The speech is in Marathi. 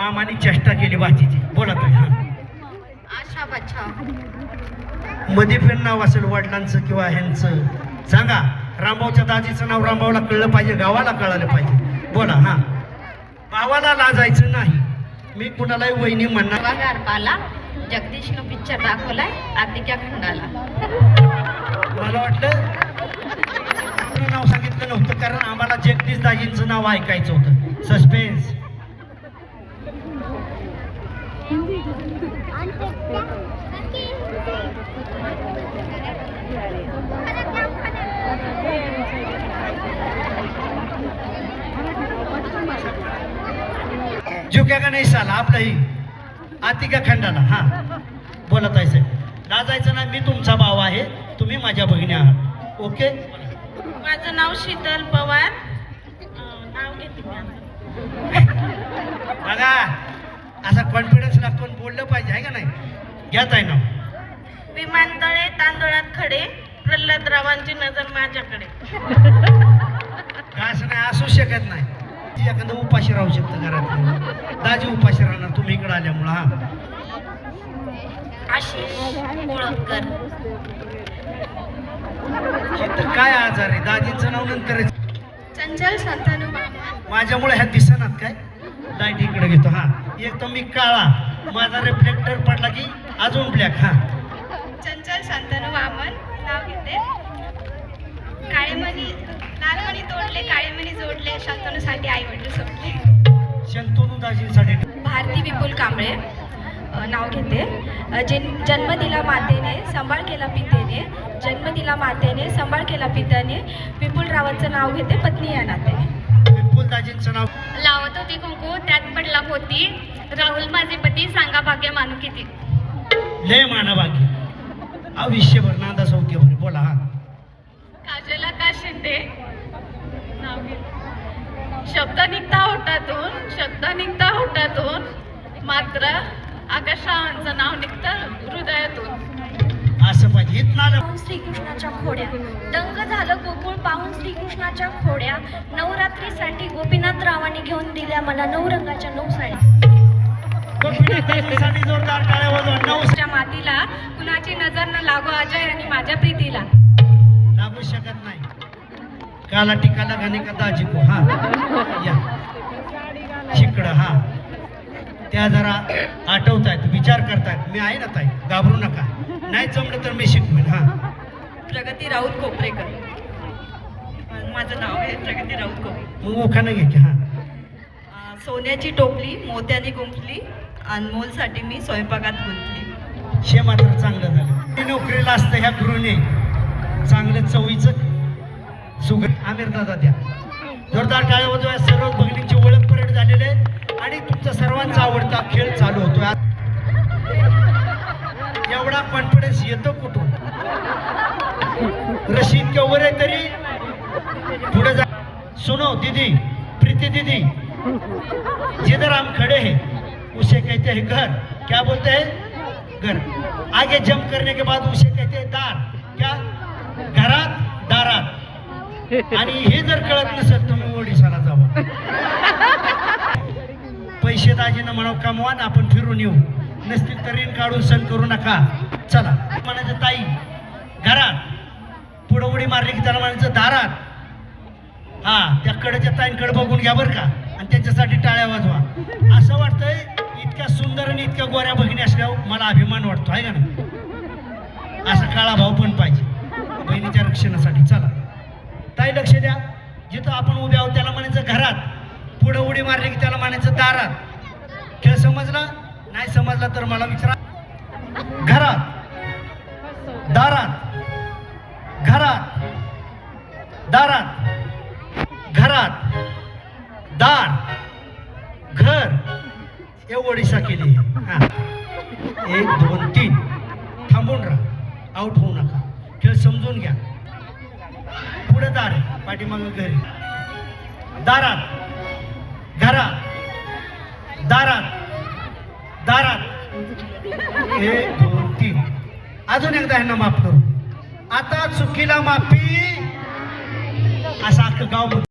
मामाने चेष्टा केली बाचीची बोला हा. बच्चा. मध्ये पण नाव असेल वडिलांचं किंवा ह्यांचं. सांगा रामभाऊच्या दाजीचं नाव रामभाऊला कळलं पाहिजे गावाला कळालं पाहिजे. बोला हा. भावाला लाजायचं नाही. मी कुणालाही वहिनी म्हणणार जगदीशनं पिक्चर दाखवलाय आतिक्या खंडाला. मला वाटलं नाव सांगितलं नव्हतं कारण आम्हाला जगदीश दाजींचं नाव ऐकायचं होतं. सस्पेन्स झुक्या का नाही साला आपलाही. आतिका खंडाला हा. बोलत आहे साहेब. लाजायचं ना मी तुमचा भाव आहे. तुम्ही माझ्या भगिनी आहात. ओके? माझं नाव शीतल पवार. नाव घेते आता. बघा. असा कॉन्फिडन्स लागतो बोललं पाहिजे आहे का नाही? घ्यात आहे ना विमानतळे तांदळात खडे प्रल्हादरावांची नजर माझ्याकडे. का असं नाही असू शकत नाही. ती एखादं उपाशी राहू शकतं घरात दाजी उपाशी राहणार तुम्ही इकडे आल्यामुळं हा. आशिष तर काय आजार आहे दाजींचं नाव नंतर चंचल संतनू मामा माझ्यामुळे ह्या दिसणार काय? लाइट इकडे घेतो हा. एक तर मी काळा. माझा रिफ्लेक्टर पडला की अजून ब्लॅक हा. चंचल संतनू वामन नाव घेते. काळेमणी लालमणी तोडले काळेमणी जोडले शंतनूसाठी आई वडील सोडले. शंतनू दाजींसाठी भारती विपुल कांबळे नाव घेते. जिन जन्म दिला मातेने सांभाळ केला पितेने जन्म दिला मातेने सांभाळ केला पित्याने विपुल रावांचं नाव घेते पत्नी या नात्याने. दाजींचं नाव? लावत होती कुंकू त्यात पडला पोती राहुल माझे पती सांगा भाग्य मानू किती. लय मानवागी आयुष्यभर नांदा सौख्यभर बोला हा. काजला का शिंदे? नाव. शब्द निघता होटातून शब्द निघता होटातून मात्र आकाशावांचं नाव निघतं हृदयातून. असं पाहिजे. इथं आलं. पाहून श्रीकृष्णाच्या खोड्या. दंग झालं गोकुळ पाहून श्रीकृष्णाच्या खोड्या. नवरात्रीसाठी गोपीनाथ रावांनी घेऊन दिल्या मला नऊ रंगाच्या नऊ साड्या. मातीला कुणाची नजर न लागो अजय आणि माझ्या प्रीतीला. लागू शकत नाही. काला टिकाला गाणे का दाजी को हा. या. शिकडं हा. त्या जरा आठवतायत विचार करतायत. मी आहे ना ताई घाबरू नका. नाही जमलं तर मी शिकवेन हा. प्रगती राऊत कोपरेकर. माझं नाव आहे प्रगती राऊत मग ओखानं घे की हा. अ, सोन्याची टोपली मोत्याने गुंफली अनमोलसाठी मी स्वयंपाकात गुंतली. शे मात्र चांगलं झालं. नोकरीला असतं ह्या गृहिणी. चांगलं चवीचं सुगंध आमिर दादा द्या. जोरदार टाळ्या वाजवा सर्व भगिनींची ओळख परेड झालेली आणि तुमचा सर्वांचा आवडता खेळ चालू होतोय. आज एवढा कॉन्फिडन्स येतो कुठून? रशी इतक्या वर आहे तरी पुढे जा. सुनो दीदी प्रीति दीदी. जिधर हम खड़े हैं उसे कहते हैं घर. क्या बोलते हैं? घर. आगे जंप करने के बाद उसे कहते हैं दार. क्या? घरात दारात. आणि हे जर कळत नसेल तुम्ही ओडिशाला जावा पैसे दाजीनं म्हणाव कमवा ना आपण फिरून येऊ. नसतील तर ऋण काढून सण करू नका. चला. म्हणायचं ताई घरात. पुढं उडी मारली की त्याला म्हणायचं दारात. हा त्या कडेच्या ताईंकडे बघून घ्या बरं का आणि त्यांच्यासाठी टाळ्या वाजवा. असं वाटतंय इतक्या सुंदर आणि इतक्या गोऱ्या भगिनी असल्यावर मला अभिमान वाटतो आहे का ना असा काळा भाऊ पण पाहिजे. बहिणीच्या रक्षणासाठी चला. ताई लक्ष द्या. जिथं आपण उभे आहोत त्याला म्हणायचं घरात. पुढं उडी मारली की त्याला म्हणायचं दारात. खेळ समजला? नाही समजला तर मला विचारा. घरात. घर. हे ओडिशा केली. हा. एक दोन तीन. थांबून राहा. आउट होऊ नका. खेळ समजून घ्या. पुढे दार पाठीमाग पाठीमागं घरी. दारात. घरात. दारात. दारात. एक दोन तीन. अजून एकदा ह्यांना माफ करू. आता चुकीला माफी. असं अख्खं गाव